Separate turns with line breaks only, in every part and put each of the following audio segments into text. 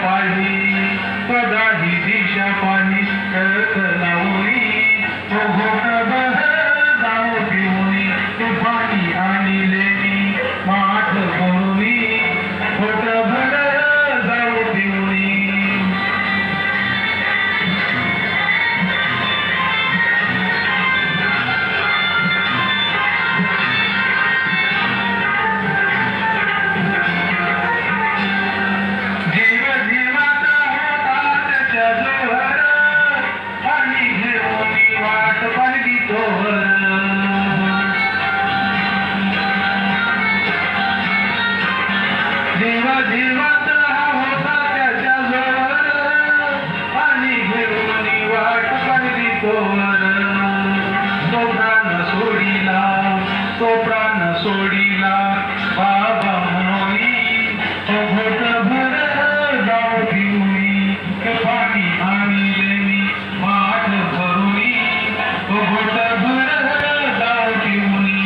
party तो प्राण सोडिला बाबा मनोई अघोट भर जाऊ भिवणी पाणी आणिले मी माठ भरुणी अघोट भर जाऊ भिवणी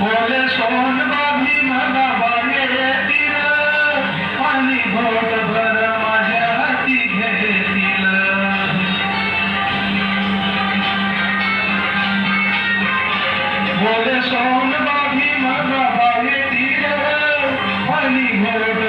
बोले सोन बाबी, मगा बागे तीर, पाणी भर सोन बाही मगा बाहे तीर है। हनी घर